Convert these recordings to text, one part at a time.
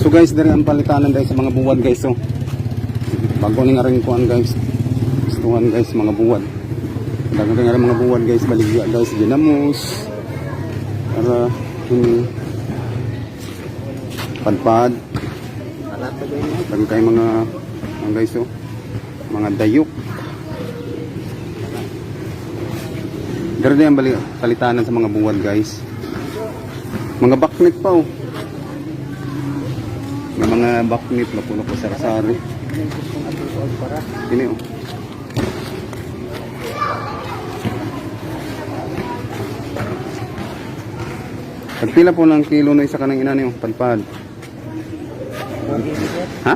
So guys, diri ang palitanan guys sa mga buwad guys. So, bago ni nga rin kuan guys. Gustuhan guys mga buwad. Dagan rin mga buwad guys, baligya guys, ginamos. Para ini padpad. Dagan kay mga mga guys so, mga dayok. Din ang palitanan sa mga buwad guys. Mga baknit pa oh. May mga baknit na puno po sarasari. Ini oh. Pagpila po ng kilo na isa ka ng ina niyo, padpad. Ha?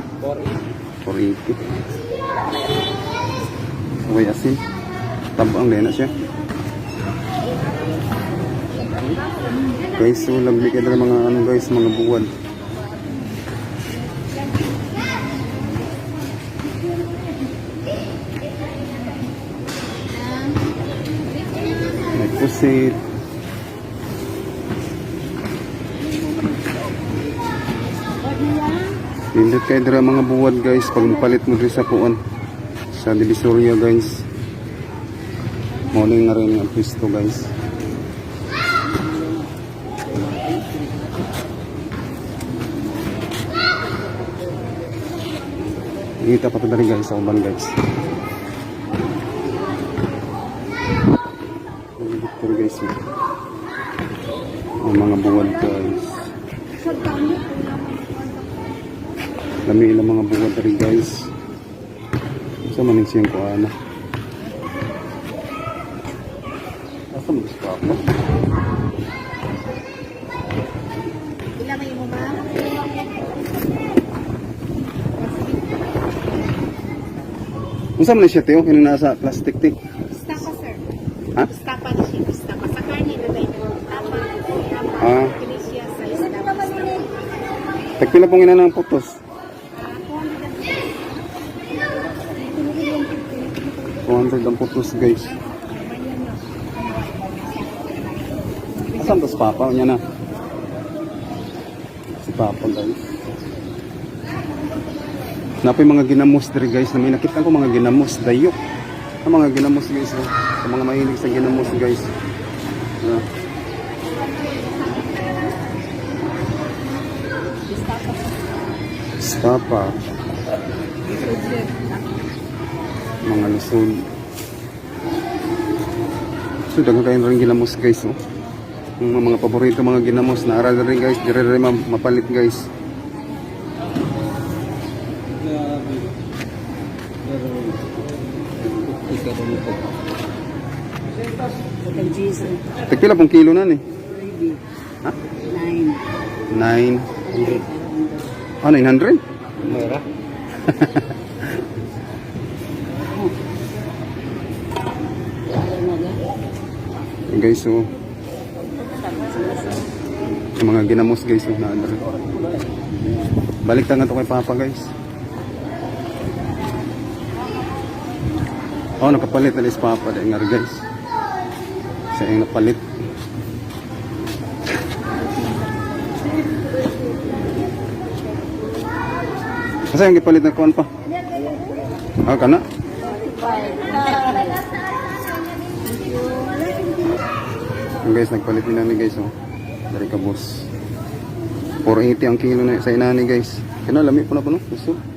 480. Uy, asin. Tabang din na siya. Guys, so lagli ka mga ano guys, mga buwan. Pusit. Pindot kayo dira mga buwad guys pag palit mo diri sa puan sa Divisoria guys. Morning na rin ang pisto guys. Kita pa ito guys sa uban guys. Guys. Ang mga buwad guys. Lami ilang mga buwad dali guys. Sa maning siyang kuana. Asa mo gusto ako? Ilamay mo ba? Unsa man siya tiyo kini nasa plastic tik. Stapa, sir. Ha? Stapa na siya. Stapa. Sa karne na tayo ng tapa. Ah. Tagpila pong ina ng putos. Ah, 200 ang putos guys. Asan to si Papa? Yan na. Si Papa guys. Napoy mga ginamos diri guys na may nakita ko mga ginamos dayok. Ang mga ginamos guys. oh. Sa mga mahilig sa ginamos guys. Yeah. Stapa. Mga lusod. So, dagan kayo rin ginamos guys. Oh. Yung mga, mga paborito mga ginamos na aral rin guys. Dire rin ma- mapalit guys. Tagpila pong kilo na ni. Ha? Nine. 9. Ah, 900? Mura. Yung guys, so yung mga ginamos guys, so na ano rin. Balik na nga to kay Papa guys. Oh, nakapalit na si Papa dahil nga guys. Sa yung napalit. Kasi yung gipalit na kuwan pa. Ah, kana? Yung guys, nagpalit din namin guys, oh. Dari ka boss. 480 ang kilo na sa inani guys. Kaya lami po na po no? Gusto?